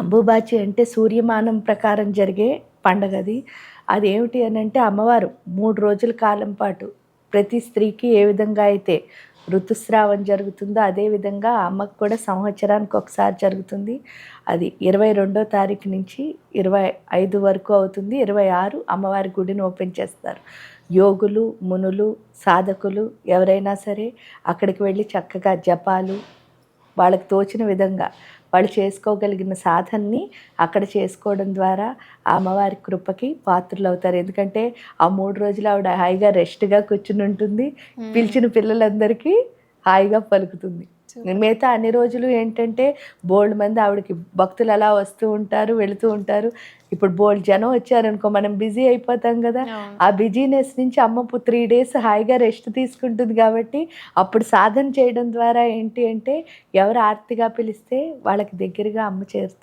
అంబుబాచి అంటే సూర్యమానం ప్రకారం జరిగే పండగ అది. అదేమిటి అని అంటే అమ్మవారు మూడు రోజుల కాలం పాటు ప్రతి స్త్రీకి ఏ విధంగా అయితే ఋతుస్రావం జరుగుతుందో అదే విధంగా అమ్మకు కూడా సంవత్సరానికి ఒకసారి జరుగుతుంది. అది ఇరవై రెండో తారీఖు నుంచి ఇరవై ఐదు వరకు అవుతుంది. ఇరవై ఆరు అమ్మవారి గుడిని ఓపెన్ చేస్తారు. యోగులు మునులు సాధకులు ఎవరైనా సరే అక్కడికి వెళ్ళి చక్కగా జపాలు వాళ్ళకి తోచిన విధంగా వాళ్ళు చేసుకోగలిగిన సాధనని అక్కడ చేసుకోవడం ద్వారా ఆ అమ్మవారి కృపకి పాత్రలు అవుతారు. ఎందుకంటే ఆ మూడు రోజులు ఆవిడ హాయిగా రెస్ట్గా కూర్చుని ఉంటుంది. పిలిచిన పిల్లలందరికీ హాయిగా పలుకుతుంది. మిగతా అన్ని రోజులు ఏంటంటే బోల్డ్ మంది ఆవిడకి భక్తులు అలా వస్తూ ఉంటారు వెళుతూ ఉంటారు. ఇప్పుడు బోల్డ్ జనం వచ్చారనుకో మనం బిజీ అయిపోతాం కదా. ఆ బిజీనెస్ నుంచి అమ్మ త్రీ డేస్ హాయిగా రెస్ట్ తీసుకుంటుంది కాబట్టి అప్పుడు సాధన చేయడం ద్వారా ఏంటి అంటే ఎవరు ఆర్తిగా పిలిస్తే వాళ్ళకి దగ్గరగా అమ్మ చేరుతుంది.